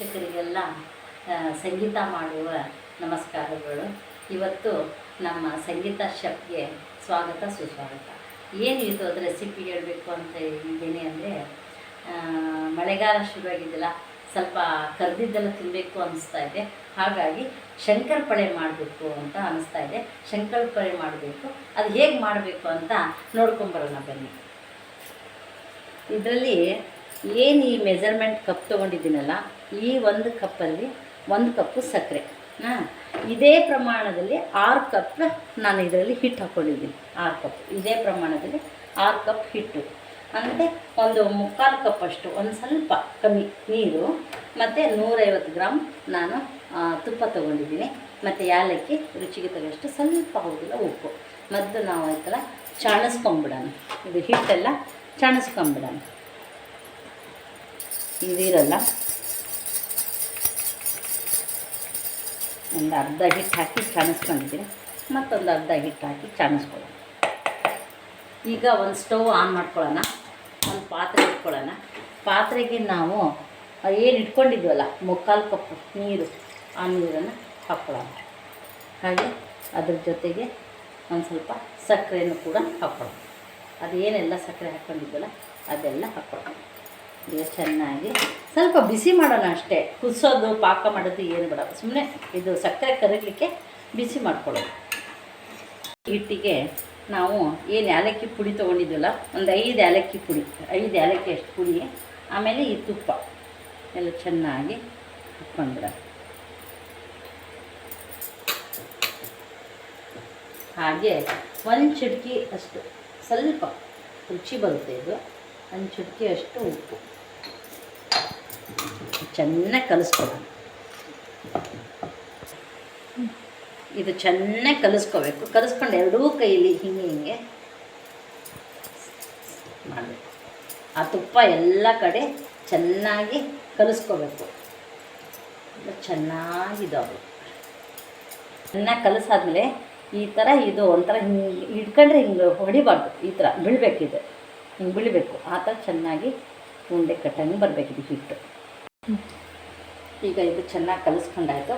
ವೀಕ್ಷಕರಿಗೆಲ್ಲ ಆ, ಸಂಗೀತ ಮಾಡುವ ನಮಸ್ಕಾರಗಳು. ಇವತ್ತು ನಮ್ಮ ಸಂಗೀತ ಶೆಫ್ಗೆ ಸ್ವಾಗತ ಸುಸ್ವಾಗತ. ಏನು ಇದು ಅದು ರೆಸಿಪಿ ಹೇಳಬೇಕು ಅಂತ ಇದ್ದೀನಿ ಅಂದರೆ ಮಳೆಗಾಲ ಶುರುವಾಗಿದ್ದಿಲ್ಲ ಸ್ವಲ್ಪ ಕರೆದಿದ್ದೆಲ್ಲ ತಿನ್ನಬೇಕು ಅನಿಸ್ತಾ ಇದೆ. ಹಾಗಾಗಿ ಶಂಕರಪಳೆ ಮಾಡಬೇಕು ಅಂತ ಅನಿಸ್ತಾ ಇದೆ. ಶಂಕರಪಳೆ ಮಾಡಬೇಕು. ಅದು ಹೇಗೆ ಮಾಡಬೇಕು ಅಂತ ನೋಡ್ಕೊಂಬರೋಣ ಬನ್ನಿ. ಇದರಲ್ಲಿ ಏನು ಈ ಮೆಜರ್ಮೆಂಟ್ ಕಪ್ ತೊಗೊಂಡಿದ್ದೀನಲ್ಲ ಈ ಒಂದು ಕಪ್ಪಲ್ಲಿ ಒಂದು ಕಪ್ಪು ಸಕ್ಕರೆ. ಹಾಂ, ಇದೇ ಪ್ರಮಾಣದಲ್ಲಿ ಆರು ಕಪ್ ನಾನು ಇದರಲ್ಲಿ ಹಿಟ್ಟು ಹಾಕ್ಕೊಂಡಿದ್ದೀನಿ ಆರು ಕಪ್. ಇದೇ ಪ್ರಮಾಣದಲ್ಲಿ ಆರು ಕಪ್ ಹಿಟ್ಟು. ಅಂದರೆ ಒಂದು ಮುಕ್ಕಾಲು ಕಪ್ ಅಷ್ಟು, ಒಂದು ಸ್ವಲ್ಪ ಕಮ್ಮಿ ನೀರು, ಮತ್ತು ನೂರೈವತ್ತು ಗ್ರಾಮ್ ನಾನು ತುಪ್ಪ ತೊಗೊಂಡಿದ್ದೀನಿ. ಮತ್ತು ಯಾಲಕ್ಕಿ, ರುಚಿಗೆ ತಗೋಷ್ಟು ಸ್ವಲ್ಪ ಹೋಗಿಲ್ಲ ಉಪ್ಪು. ಮೊದಲು ನಾವು ಆಯ್ತಲ್ಲ, ಚಾಣಿಸ್ಕೊಂಬಿಡೋಣ. ಇದು ಹಿಟ್ಟೆಲ್ಲ, ಚಾಣಿಸ್ಕೊಂಬಿಡೋಣ. ಇದಿರಲ್ಲ. ಒಂದು ಅರ್ಧ ಹಿಟ್ಟು ಹಾಕಿ ಚಾಣಿಸ್ಕೊಂಡಿದ್ದೀನಿ ಮತ್ತೊಂದು ಅರ್ಧ ಹಿಟ್ಟು ಹಾಕಿ ಚಾಣಿಸ್ಕೊಳ್ಳೋಣ ಈಗ ಒಂದು ಸ್ಟವ್ ಆನ್ ಮಾಡ್ಕೊಳ್ಳೋಣ. ಒಂದು ಪಾತ್ರೆ ಇಟ್ಕೊಳ್ಳೋಣ. ಪಾತ್ರೆಗೆ ನಾವು ಏನು ಇಟ್ಕೊಂಡಿದ್ವಲ್ಲ, ಮುಕ್ಕಾಲು ಕಪ್ಪು ನೀರು, ಆ ನೀರನ್ನು ಹಾಕ್ಕೊಳ್ಳೋಣ ಹಾಗೆ ಅದ್ರ ಜೊತೆಗೆ ಒಂದು ಸ್ವಲ್ಪ ಸಕ್ಕರೆಯನ್ನು ಕೂಡ ಹಾಕ್ಕೊಳ್ಳೋಣ ಅದೇನೆಲ್ಲ ಸಕ್ಕರೆ ಹಾಕ್ಕೊಂಡಿದ್ವಲ್ಲ ಅದೆಲ್ಲ ಹಾಕ್ಕೊಳ್ಳೋಣ ಈಗ ಚೆನ್ನಾಗಿ. ಸ್ವಲ್ಪ ಬಿಸಿ ಮಾಡೋಣ ಅಷ್ಟೇ. ಕುದಿಸೋದು, ಪಾಕ ಮಾಡೋದು ಏನು ಬೇಡ. ಸುಮ್ಮನೆ ಇದು ಸಕ್ಕರೆ ಕರಗಲಿಕ್ಕೆ ಬಿಸಿ ಮಾಡ್ಕೊಳ್ಳೋದು. ಹಿಟ್ಟಿಗೆ ನಾವು ಏನು ಏಲಕ್ಕಿ ಪುಡಿ ತೊಗೊಂಡಿದ್ವಲ್ಲ, ಒಂದು ಐದು ಏಲಕ್ಕಿ ಪುಡಿ. ಐದು ಏಲಕ್ಕಿ ಅಷ್ಟು ಪುಡಿ, ಆಮೇಲೆ ಈ ತುಪ್ಪ. ಎಲ್ಲ ಚೆನ್ನಾಗಿ ಹಾಕ್ಕೊಂಡ್ರ ಹಾಗೆ ಒಂದು ಚಿಟಕಿ ಅಷ್ಟು. ಸ್ವಲ್ಪ ರುಚಿ ಬರುತ್ತೆ ಇದು. ಒಂದು ಚಿಟಕಿ ಅಷ್ಟು ಉಪ್ಪು. ಚೆನ್ನಾಗಿ ಕಲಿಸ್ಕೊಳ್ಳೋಣ ಇದು ಚೆನ್ನಾಗಿ ಕಲಿಸ್ಕೋಬೇಕು. ಕಲಿಸ್ಕೊಂಡು ಎರಡೂ ಕೈಲಿ ಹಿಂಗೆ ಹಿಂಗೆ ಮಾಡಬೇಕು. ಆ ತುಪ್ಪ ಎಲ್ಲ ಕಡೆ ಚೆನ್ನಾಗಿ ಕಲಿಸ್ಕೋಬೇಕು. ಚೆನ್ನಾಗಿದ್ದಾವೆ ಚೆನ್ನಾಗಿ ಕಲಿಸಾದ್ಮೇಲೆ ಈ ಥರ ಇದು ಒಂಥರ ಹಿಂಗೆ ಹಿಡ್ಕೊಂಡ್ರೆ ಹಿಂಗೆ ಹೊಡಿಬಾರ್ದು. ಈ ಥರ ಬೀಳ್ಬೇಕಿದೆ. ಹಿಂಗೆ ಬೀಳಬೇಕು. ಆ ಥರ ಚೆನ್ನಾಗಿ ಉಂಡೆ ಕಟ್ಟಂಗೆ ಬರಬೇಕಿದೆ ಹಿಟ್ಟು. ಈಗ ಇದು ಚೆನ್ನಾಗಿ ಕಲಿಸ್ಕೊಂಡಾಯಿತು.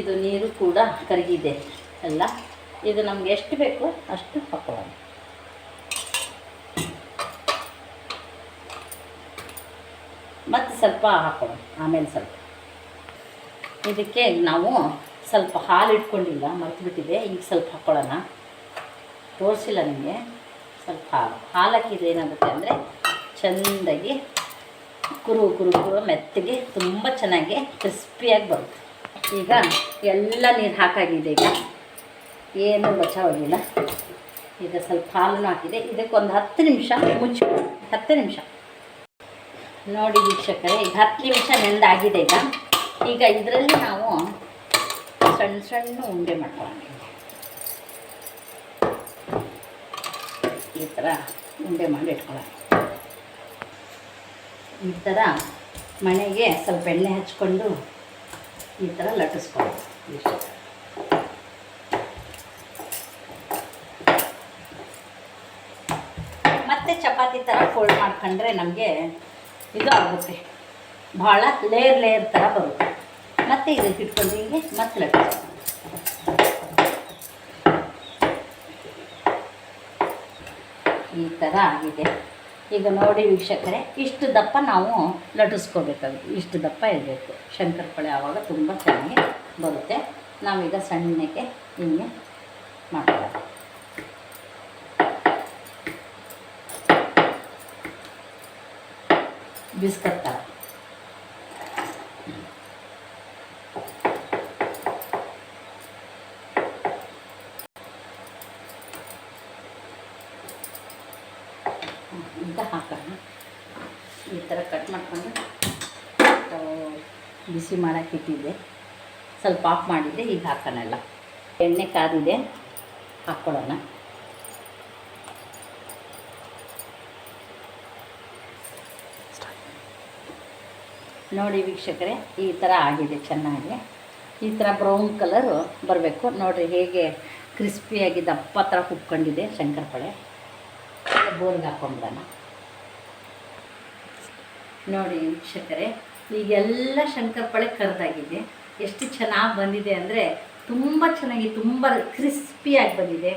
ಇದು ನೀರು ಕೂಡ ಕರಗಿದೆ ಎಲ್ಲ. ಇದು ನಮ್ಗೆ ಎಷ್ಟು ಬೇಕು ಅಷ್ಟು ಹಾಕೊಳ್ಳೋಣ ಮತ್ತು ಸ್ವಲ್ಪ ಹಾಕೊಳ್ಳೋಣ ಆಮೇಲೆ ಸ್ವಲ್ಪ. ಇದಕ್ಕೆ ನಾವು ಸ್ವಲ್ಪ ಹಾಲು ಇಟ್ಕೊಂಡಿಲ್ಲ ಮರೆತುಬಿಟ್ಟಿದೆ. ಈಗ ಸ್ವಲ್ಪ ಹಾಕ್ಕೊಳ್ಳೋಣ ತೋರಿಸಿಲ್ಲ ನಿಮಗೆ. ಸ್ವಲ್ಪ ಹಾಲು. ಹಾಲು ಹಾಕಿದ್ರೆ ಏನಾಗುತ್ತೆ ಅಂದರೆ ಚೆಂದಾಗಿ ಕುರು ಕುರು ಕುರು ಮೆತ್ತಗೆ ತುಂಬ ಚೆನ್ನಾಗಿ ಕ್ರಿಸ್ಪಿಯಾಗಿ ಬರುತ್ತೆ. ಈಗ ಎಲ್ಲ ನೀರು ಹಾಕಾಗಿದೆ ಈಗ. ಏನು ಬಚಾವಾಗಿಲ್ಲ ಈಗ ಸ್ವಲ್ಪ ಹಾಲನ್ನು ಹಾಕಿದೆ. ಇದಕ್ಕೊಂದು ಹತ್ತು ನಿಮಿಷ ಮುಚ್ಚಿ ಹತ್ತು ನಿಮಿಷ. ನೋಡಿ ವೀಕ್ಷಕರೇ, ಈಗ ಹತ್ತು ನಿಮಿಷ ನೆಂದಾಗಿದೆ ಈಗ. ಈಗ ಇದರಲ್ಲಿ ನಾವು ಸಣ್ಣ ಸಣ್ಣ ಉಂಡೆ ಮಾಡ್ಕೊಳ್ಳೋಣ ಈ ಥರ ಉಂಡೆ ಮಾಡಿ ಇಟ್ಕೊಳ್ಳೋಣ ಈ ಥರ ಮಣೆಗೆ ಸ್ವಲ್ಪ ಎಣ್ಣೆ ಹಚ್ಕೊಂಡು ಈ ಥರ ಲಟ್ಟಿಸ್ಕೊಂಡು ಇಷ್ಟು. ಮತ್ತೆ ಚಪಾತಿ ಥರ ಫೋಲ್ಡ್ ಮಾಡ್ಕೊಂಡ್ರೆ ನಮಗೆ ಇದು ಆಗುತ್ತೆ. ಭಾಳ ಲೇಯರ್ ಲೇಯರ್ ಥರ ಬರುತ್ತೆ. ಮತ್ತೆ ಇದಕ್ಕೆ ಇಟ್ಕೊಂಡು ಹಿಂಗೆ ಮತ್ತೆ ಲಟ್ಟಿಸ್ಕೊಂಡು ಈ ಥರ ಆಗಿದೆ. ಈಗ ನೋಡಿ ವೀಕ್ಷಕರೇ, ಇಷ್ಟು ದಪ್ಪ ನಾವು ಲಟ್ಟಿಸ್ಕೋಬೇಕಾಗುತ್ತೆ ಇಷ್ಟು ದಪ್ಪ ಇರಬೇಕು. ಶಂಕರಪಳೆ ಆವಾಗ ತುಂಬ ಚೆನ್ನಾಗಿ ಬರುತ್ತೆ. ನಾವೀಗ ಸಣ್ಣಕ್ಕೆ ಹಿಂಗೆ ಮಾಡ್ತೇವೆ ಬಿಸ್ಕತ್ ಥರ ಈಗ ಹಾಕೋಣ. ಈ ಥರ ಕಟ್ ಮಾಡ್ಕೊಂಡು ಬಿಸಿ ಮಾಡೋಕೆ ಇಟ್ಟಿದ್ದೆ. ಸ್ವಲ್ಪ ಆಫ್ ಮಾಡಿದ್ದೆ ಈಗ ಹಾಕೋಣಲ್ಲ. ಎಣ್ಣೆ ಕಾದಿದೆ, ಹಾಕ್ಕೊಳ್ಳೋಣ. ನೋಡಿ ವೀಕ್ಷಕರೇ, ಈ ಥರ ಆಗಿದೆ ಚೆನ್ನಾಗಿ. ಈ ಥರ ಬ್ರೌನ್ ಕಲರು ಬರಬೇಕು. ನೋಡಿರಿ ಹೇಗೆ ಕ್ರಿಸ್ಪಿಯಾಗಿ ದಪ್ಪ ಥರ ಹುಬ್ಕೊಂಡಿದೆ ಶಂಕರಪಳೆ. ಬೋರ್ಗೆ ಹಾಕೊಂಡ್ಬಿಡೋಣ. ನೋಡಿ ವೀಕ್ಷಕರೇ ಈಗೆಲ್ಲ ಶಂಕರಪಳೆ ಕರೆದಾಗಿದೆ. ಎಷ್ಟು ಚೆನ್ನಾಗಿ ಬಂದಿದೆ ಅಂದರೆ ತುಂಬ ಚೆನ್ನಾಗಿ, ತುಂಬ ಕ್ರಿಸ್ಪಿಯಾಗಿ ಬಂದಿದೆ.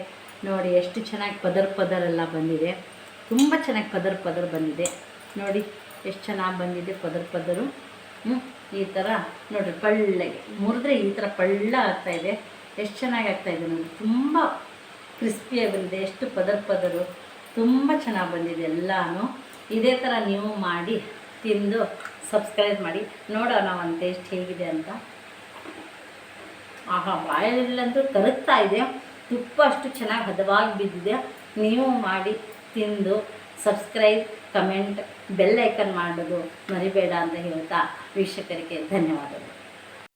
ನೋಡಿ ಎಷ್ಟು ಚೆನ್ನಾಗಿ ಪದರ್ ಪದರೆಲ್ಲ ಬಂದಿದೆ. ತುಂಬ ಚೆನ್ನಾಗಿ ಪದರ್ ಪದರ್ ಬಂದಿದೆ. ನೋಡಿ ಎಷ್ಟು ಚೆನ್ನಾಗಿ ಬಂದಿದೆ ಪದರ್ ಪದರು. ಈ ಥರ ನೋಡಿರಿ ಪಳ್ಳಗೆ ಮುರಿದ್ರೆ ಈ ಥರ ಪಳ್ಳ ಆಗ್ತಾಯಿದೆ ಎಷ್ಟು ಚೆನ್ನಾಗಿ ಆಗ್ತಾಯಿದೆ ನೋಡಿ ತುಂಬ ಕ್ರಿಸ್ಪಿಯಾಗಿ ಬಂದಿದೆ. ಎಷ್ಟು ಪದರ್ ಪದರು. ತುಂಬ ಚೆನ್ನಾಗಿ ಬಂದಿದೆ ಎಲ್ಲನೂ. ಇದೇ ಥರ ನೀವು ಮಾಡಿ, ತಿಂದು ಸಬ್ಸ್ಕ್ರೈಬ್ ಮಾಡಿ. ನೋಡೋಣ ಒಂದು ಟೇಸ್ಟ್ ಹೇಗಿದೆ ಅಂತ. ಆಹಾ, ಬಾಯಲ್ಲಂತೂ ತರುತ್ತಾ ಇದೆ. ತುಪ್ಪ ಅಷ್ಟು ಚೆನ್ನಾಗಿ ಹದವಾಗಿ ಬಿದ್ದಿದೆ. ನೀವು ಮಾಡಿ, ತಿಂದು ಸಬ್ಸ್ಕ್ರೈಬ್ ಕಮೆಂಟ್ ಬೆಲ್ಲೈಕನ್ ಮಾಡೋದು ಮರಿಬೇಡ ಅಂತ ಹೇಳ್ತಾ ವೀಕ್ಷಕರಿಗೆ ಧನ್ಯವಾದಗಳು.